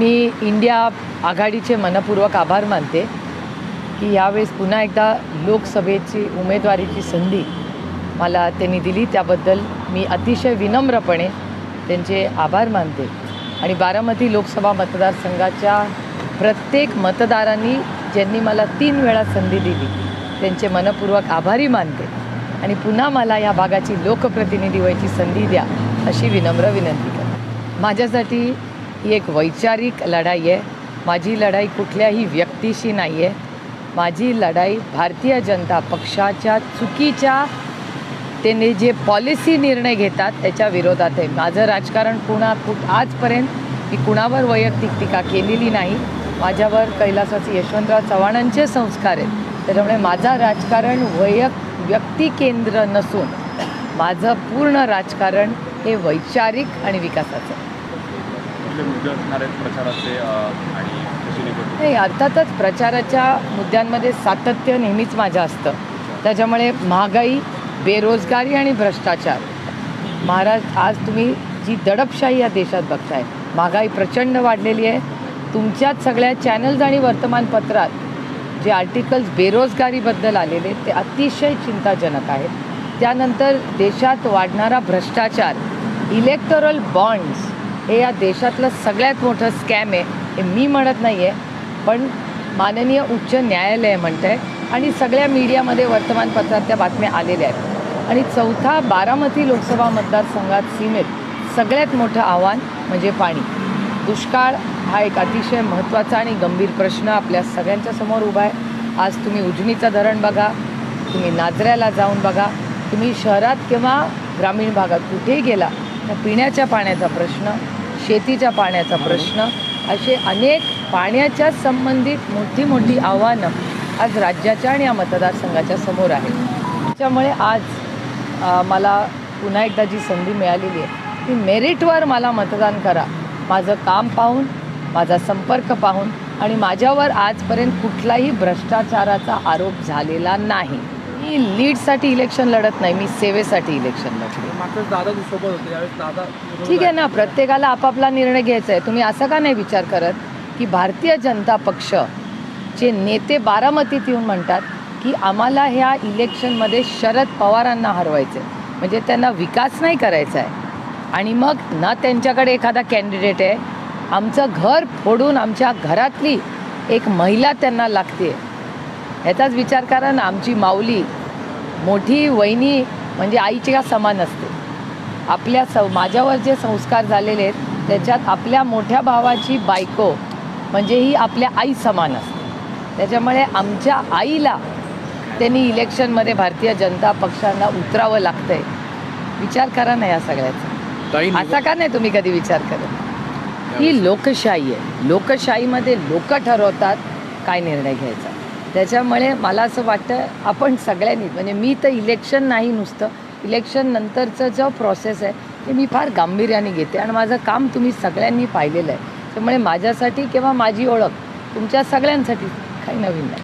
मी India आघाडीचे मनपूर्वक आभार मानते की यावेळेस पुन्हा एकदा लोकसभेची उमेदवारीची संधी मला त्यांनी दिली. त्याबद्दल मी अतिशय विनम्रपणे त्यांचे आभार मानते. आणि बारामती लोकसभा मतदारसंघाच्या प्रत्येक मतदारांनी ज्यांनी मला तीन वेळा संधी दिली त्यांचे मनपूर्वक आभारी मानते. आणि पुन्हा मला या भागाची लोकप्रतिनिधी व्हायची संधी द्या अशी विनम्र विनंती करते. माझ्यासाठी ही एक वैचारिक लढाई आहे. माझी लढाई कुठल्याही व्यक्तीशी नाही आहे माझी लढाई भारतीय जनता पक्षाच्या चुकीच्या त्याने जे पॉलिसी निर्णय घेतात त्याच्या विरोधात आहे. माझं राजकारण कुणा कुठ आजपर्यंत मी कुणावर वैयक्तिक टीका केलेली नाही. माझ्यावर कैलासाचे यशवंतराव चव्हाणांचे संस्कार आहेत. त्याच्यामुळे माझा राजकारण वैयक व्यक्तिकेंद्र नसून माझं पूर्ण राजकारण हे वैचारिक आणि विकासाचं कुठले मुद्दे असणार आहेत प्रचाराचे आणि कशी निवडणूक नाही अर्थातच प्रचाराच्या मुद्द्यांमध्ये सातत्य नेहमीच माझं असतं. त्याच्यामुळे महागाई बेरोजगारी आणि भ्रष्टाचार. महाराज आज तुम्ही जी दडपशाही या देशात बघताय महागाई प्रचंड वाढलेली आहे. तुमच्याच सगळ्या चॅनल्स आणि वर्तमानपत्रात जे आर्टिकल्स बेरोजगारीबद्दल आलेले ते अतिशय चिंताजनक आहेत. त्यानंतर देशात वाढणारा भ्रष्टाचार इलेक्टोरल बॉन्ड्स हे या देशातलं सगळ्यात मोठं स्कॅम आहे हे मी म्हणत नाही आहे पण माननीय उच्च न्यायालय म्हणतं आहे आणि सगळ्या मीडियामध्ये वर्तमानपत्रात त्या बातम्या आलेल्या आहेत. आणि चौथा बारामती लोकसभा मतदारसंघात सीमेत सगळ्यात मोठं आव्हान म्हणजे पाणी. दुष्काळ हा एक अतिशय महत्त्वाचा आणि गंभीर प्रश्न आपल्या सगळ्यांच्या समोर उभा आहे. आज तुम्ही उजनीचं धरण बघा तुम्ही नाजऱ्याला जाऊन बघा तुम्ही शहरात किंवा ग्रामीण भागात कुठेही गेला तर पिण्याच्या पाण्याचा प्रश्न शेतीच्या पाण्याचा प्रश्न. असे अनेक पाण्याच्या संबंधित मोठी मोठी आव्हानं आज राज्याच्या आणि या मतदारसंघाच्या समोर आहेत. त्याच्यामुळे आज मला पुन्हा एकदा जी संधी मिळालेली आहे ती मेरिटवर मला मतदान करा. माझं काम पाहून माझा संपर्क पाहून आणि माझ्यावर आजपर्यंत कुठलाही भ्रष्टाचाराचा आरोप झालेला नाही. मी लीडसाठी इलेक्शन लढत नाही मी सेवेसाठी इलेक्शन लढते. दादा सोबत होते यावेळेस दादा ठीक आहे ना प्रत्येकाला आपापला निर्णय घ्यायचा आहे. तुम्ही असा का नाही विचार करत की भारतीय जनता पक्ष चे नेते बारामतीत येऊन म्हणतात की आम्हाला ह्या इलेक्शनमध्ये शरद पवारांना हरवायचं म्हणजे त्यांना विकास नाही करायचा आहे आणि मग ना त्यांच्याकडे एखादा कॅन्डिडेट आहे. आमचं घर फोडून आमच्या घरातली एक महिला त्यांना लागते ह्याचाच विचार करा ना आमची माऊली मोठी वहिनी म्हणजे आईच्या समान असते. आपल्या स माझ्यावर जे संस्कार झालेले आहेत त्याच्यात आपल्या मोठ्या भावाची बायको म्हणजे ही आपल्या आई समान असते. त्याच्यामुळे आमच्या आईला त्यांनी इलेक्शनमध्ये भारतीय जनता पक्षांना उतरावं लागतंय. विचार करा ना या सगळ्याचा. असा का नाही तुम्ही कधी विचार करत? ही लोकशाही आहे. लोकशाहीमध्ये लोक ठरवतात काय निर्णय घ्यायचा. त्याच्यामुळे मला असं वाटतं आपण सगळ्यांनी म्हणजे मी तर इलेक्शन नाही नुसतं इलेक्शन नंतरचं जो प्रोसेस आहे ते मी फार गांभीर्याने घेते. आणि माझं काम तुम्ही सगळ्यांनी पाहिलेलं आहे. त्यामुळे माझ्यासाठी किंवा माझी ओळख तुमच्या सगळ्यांसाठी काही नवीन नाही.